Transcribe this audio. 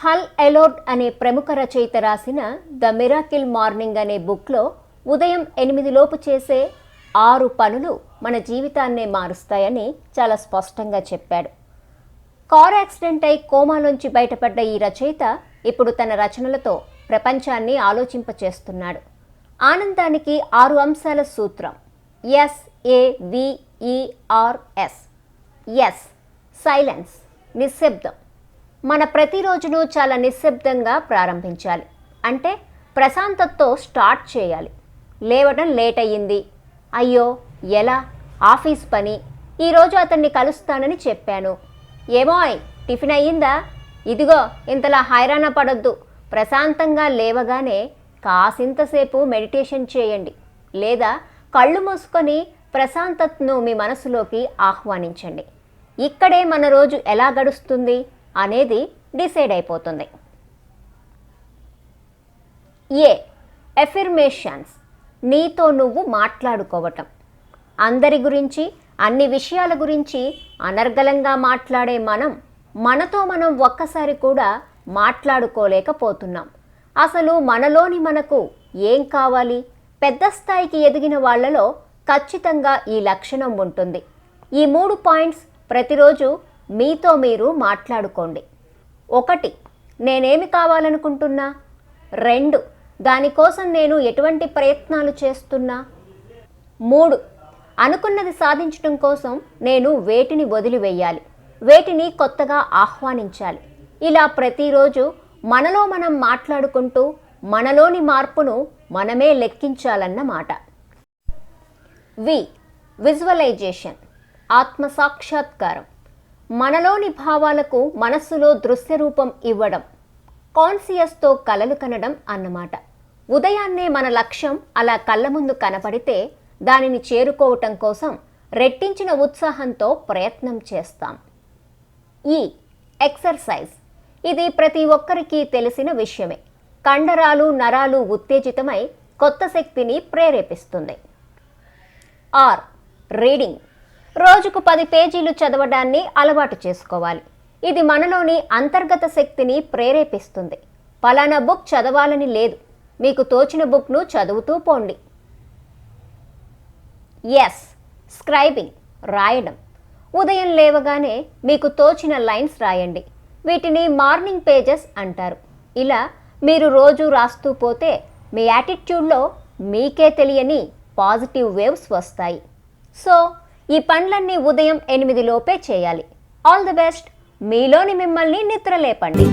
హల్ ఎలోర్డ్ అనే ప్రముఖ రచయిత రాసిన ద మిరాకిల్ మార్నింగ్ అనే బుక్లో ఉదయం ఎనిమిదిలోపు చేసే ఆరు పనులు మన జీవితాన్నే మారుస్తాయని చాలా స్పష్టంగా చెప్పాడు. కార్ యాక్సిడెంట్ అయి కోమాలోంచి బయటపడ్డ ఈ రచయిత ఇప్పుడు తన రచనలతో ప్రపంచాన్ని ఆలోచింపచేస్తున్నాడు. ఆనందానికి ఆరు అంశాల సూత్రం. S A V E R S S silence నిశ్శబ్దం. మన ప్రతిరోజును చాలా నిశ్శబ్దంగా ప్రారంభించాలి. అంటే ప్రశాంతతతో స్టార్ట్ చేయాలి. లేవడం లేట్ అయ్యింది అయ్యో ఎలా? ఆఫీస్ పని. ఈరోజు అతన్ని కలుస్తానని చెప్పాను. ఏమోయ్ టిఫిన్ అయ్యిందా? ఇదిగో ఇంతలా హైరాణ పడొద్దు. ప్రశాంతంగా లేవగానే కాసింతసేపు మెడిటేషన్ చేయండి. లేదా కళ్ళు మూసుకొని ప్రశాంతతను మీ మనసులోకి ఆహ్వానించండి. ఇక్కడే మన రోజు ఎలా గడుస్తుంది? అనేది డిసైడ్ అయిపోతుంది. ఏ ఎఫిర్మేషన్స్ నీతో నువ్వు మాట్లాడుకోవటం. అందరి గురించి అన్ని విషయాల గురించి అనర్గళంగా మాట్లాడే మనం మనతో మనం ఒక్కసారి కూడా మాట్లాడుకోలేకపోతున్నాం. అసలు మనలోని మనకు ఏం కావాలి? పెద్ద స్థాయికి ఎదిగిన వాళ్ళలో ఖచ్చితంగా ఈ లక్షణం ఉంటుంది. ఈ మూడు పాయింట్స్ ప్రతిరోజు మీతో మీరు మాట్లాడుకోండి. ఒకటి నేనేమి కావాలనుకుంటున్నా? రెండు దానికోసం నేను ఎటువంటి ప్రయత్నాలు చేస్తున్నా? మూడు అనుకున్నది సాధించడం కోసం నేను వేటిని వదిలివేయాలి? వేటిని కొత్తగా ఆహ్వానించాలి? ఇలా ప్రతిరోజు మనలో మనం మాట్లాడుకుంటూ మనలోని మార్పును మనమే లెక్కించాలన్నమాట వి విజువలైజేషన్ ఆత్మ సాక్షాత్కారం మనలోని భావాలకు మనస్సులో దృశ్య రూపం ఇవ్వడం కాన్సియస్తో కలలు కనడం అన్నమాట. ఉదయాన్నే మన లక్ష్యం అలా కళ్ళ ముందు కనపడితే దానిని చేరుకోవటం కోసం రెట్టించిన ఉత్సాహంతో ప్రయత్నం చేస్తాం. ఈ ఎక్సర్సైజ్ ఇది ప్రతి ఒక్కరికి తెలిసిన విషయమే. కండరాలు నరాలు ఉత్తేజితమై కొత్త శక్తిని ప్రేరేపిస్తుంది. R reading. రోజుకు పది పేజీలు చదవడాన్ని అలవాటు చేసుకోవాలి. ఇది మనలోని అంతర్గత శక్తిని ప్రేరేపిస్తుంది. పలానా బుక్ చదవాలని లేదు. మీకు తోచిన బుక్ను చదువుతూ పోండి. ఎస్ స్క్రైబింగ్ రాయడం. ఉదయం లేవగానే మీకు తోచిన లైన్స్ రాయండి. వీటిని మార్నింగ్ పేజెస్ అంటారు. ఇలా మీరు రోజు రాస్తూ పోతే మీ యాటిట్యూడ్లో మీకే తెలియని పాజిటివ్ వేవ్స్ వస్తాయి. సో ఈ పనులన్నీ ఉదయం ఎనిమిది లోపే చేయాలి. ఆల్ ది బెస్ట్ మీలోని మిమ్మల్ని నిద్రలేపండి.